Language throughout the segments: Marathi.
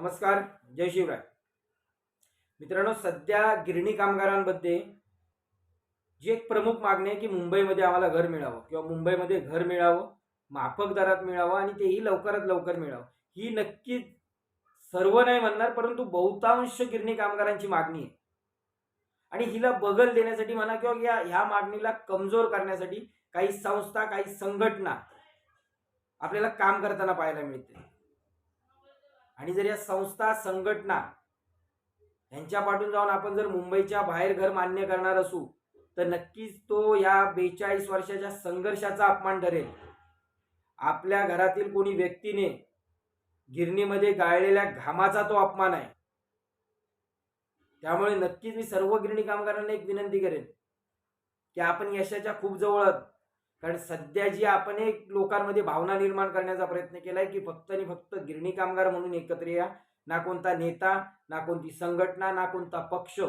नमस्कार जय शिवराय. मित्रांनो सध्या गिरणी कामगारांमध्ये जी एक प्रमुख मागणी आहे की मुंबईमध्ये आम्हाला घर मिळावं किंवा मुंबईमध्ये घर मिळावं माफक दरात मिळावं आणि तेही लवकरात लवकर मिळावं. ही नक्कीच सर्व नाही म्हणणार परंतु बहुतांश गिरणी कामगारांची मागणी आहे. आणि हिला बगल देण्यासाठी म्हणा किंवा या ह्या मागणीला कमजोर करण्यासाठी काही संस्था काही संघटना आपल्याला काम करताना पाहायला मिळते. आणि जर या संस्था संघटना यांच्या पाठून जाऊन आपण जर मुंबईच्या बाहेर घर मान्य करणार असू तर नक्कीच तो या बेचाळीस वर्षाच्या संघर्षाचा अपमान ठरेल. आपल्या घरातील कोणी व्यक्तीने गिरणीमध्ये गाळलेल्या घामाचा तो अपमान आहे. त्यामुळे नक्कीच मी सर्व गिरणी कामगारांना एक विनंती करेन की आपण यशाच्या खूप जवळ आहोत. कारण सध्या जी आपण एक लोकांमध्ये भावना निर्माण करण्याचा प्रयत्न केलाय की फक्त आणि फक्त गिरणी कामगार म्हणून एकत्र या. ना कोणता नेता ना कोणती संघटना ना कोणता पक्ष.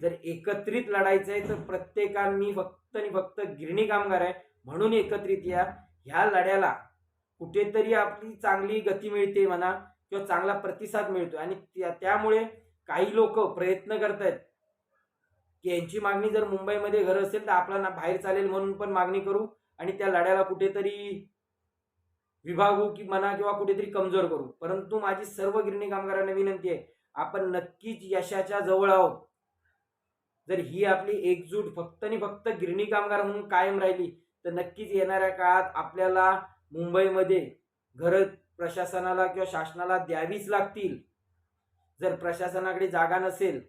जर एकत्रित लढायचं आहे तर प्रत्येकांनी फक्त आणि फक्त गिरणी कामगार आहे म्हणून एकत्रित या. ह्या लढ्याला कुठेतरी आपली चांगली गती मिळते म्हणा किंवा चांगला प्रतिसाद मिळतो आणि त्या- त्यामुळे काही लोक प्रयत्न करत आहेत की यांची मागणी जर मुंबईमध्ये घर असेल तर आपला ना बाहेर चालेल म्हणून पण मागणी करू आणि त्या लढ्याला कुठेतरी विभागू की म्हणा किंवा कुठेतरी कमजोर करू. परंतु माझी सर्व गिरणी कामगारांना विनंती आहे आपण नक्कीच यशाच्या जवळ आहोत. जर ही आपली एकजूट फक्त आणि फक्त गिरणी कामगार म्हणून कायम राहिली तर नक्कीच येणाऱ्या काळात आपल्याला मुंबईमध्ये घर प्रशासनाला किंवा शासनाला द्यावीच लागतील. जर प्रशासनाकडे जागा नसेल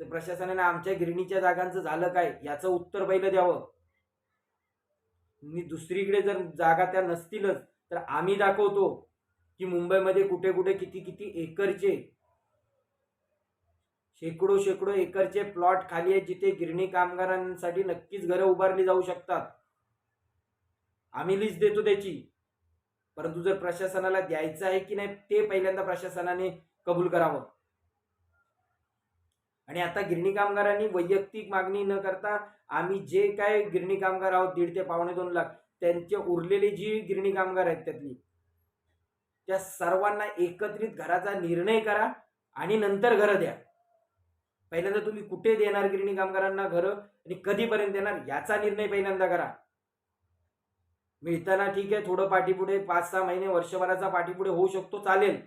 तर प्रशासनाने आमच्या गिरणीच्या जागांचं झालं काय? याचं उत्तर पहिलं द्यावं. दुसरीकडे जर जागा त्या नसतीलच तर आम्ही दाखवतो की मुंबईमध्ये कुठे कुठे किती किती एकरचे शेकडो शेकडो एकरचे प्लॉट खाली आहेत जिथे गिरणी कामगारांसाठी नक्कीच घरं उभारली जाऊ शकतात. आम्ही लिस्ट देतो त्याची. परंतु जर प्रशासनाला द्यायचं आहे की नाही ते पहिल्यांदा प्रशासनाने कबूल करावं. आणि आता गिरणी कामगारांनी वैयक्तिक मागणी न करता आम्ही जे काय गिरणी कामगार आहोत दीड ते पावणे दोन लाख त्यांचे उरलेले जी गिरणी कामगार आहेत त्यातली त्या सर्वांना एकत्रित घराचा निर्णय करा आणि नंतर घरं द्या. पहिल्यांदा तुम्ही कुठे देणार गिरणी कामगारांना घरं आणि कधीपर्यंत देणार याचा निर्णय पहिल्यांदा करा. मिळताना ठीक आहे थोडं पाठीपुढे पाच सहा महिने वर्षभराचा पाठीपुढे होऊ शकतो चालेल.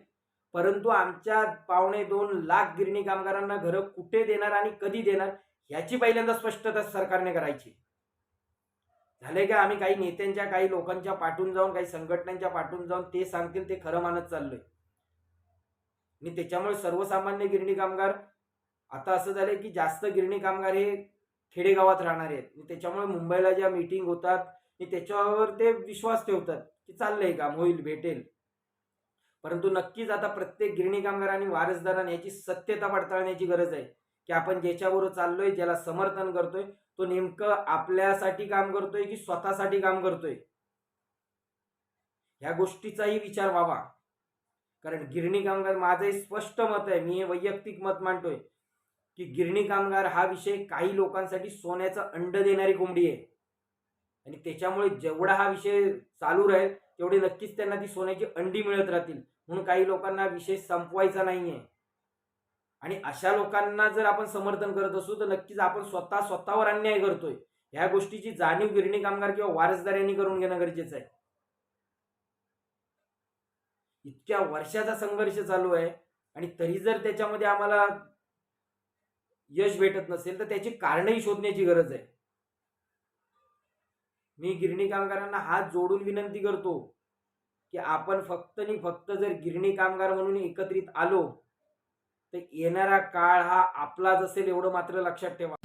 परंतु आमच्या पावणे दोन लाख गिरणी कामगारांना घरं कुठे देणार आणि कधी देणार याची पहिल्यांदा स्पष्टता सरकारने करायची. झाले का? आम्ही काही नेत्यांच्या काही लोकांच्या पाठून जाऊन काही संघटनांच्या पाठून जाऊन ते सांगतील ते खरं मानत चाललोय. आणि त्याच्यामुळे सर्वसामान्य गिरणी कामगार आता असं झालंय की जास्त गिरणी कामगार हे खेडेगावात राहणारे आहेत. त्याच्यामुळे मुंबईला ज्या मीटिंग होतात आणि त्याच्यावर ते विश्वास ठेवतात की चाललंय काम होईल भेटेल. परंतु नक्कीच आता प्रत्येक गिरणी कामगार आणि वारसदारांनी याची सत्यता पडताळण्याची गरज आहे की आपण ज्याच्याबरोबर चाललोय ज्याला समर्थन करतोय तो नेमकं आपल्यासाठी काम करतोय की स्वतःसाठी काम करतोय? ह्या गोष्टीचाही विचार व्हावा. कारण गिरणी कामगार माझं स्पष्ट मत आहे मी हे वैयक्तिक मत मांडतोय की गिरणी कामगार हा विषय काही लोकांसाठी सोन्याचं अंड देणारी कोंबडी आहे. आणि त्याच्यामुळे जेवढा हा विषय चालू राहील तेवढे नक्कीच त्यांना ती सोन्याची अंडी मिळत राहतील. म्हणून काही लोकांना विषय संपवायचा नाहीये. आणि अशा लोकांना जर आपण समर्थन करत असू तर नक्कीच आपण स्वतः स्वतःवर अन्याय करतोय. ह्या गोष्टीची जाणीव गिरणी कामगार किंवा वारसदार यांनी करून घेणं गरजेचं आहे. इतक्या वर्षाचा संघर्ष चालू आहे आणि तरी जर त्याच्यामध्ये आम्हाला यश भेटत नसेल तर त्याची कारणही शोधण्याची गरज आहे. मी गिरणी कामगारांना हात जोडून विनंती करतो की आपण फक्त आणि फक्त जर गिरणी कामगार म्हणून एकत्रित आलो तर येणारा काळ हा आपलाच असेल एवढं मात्र लक्षात ठेवा.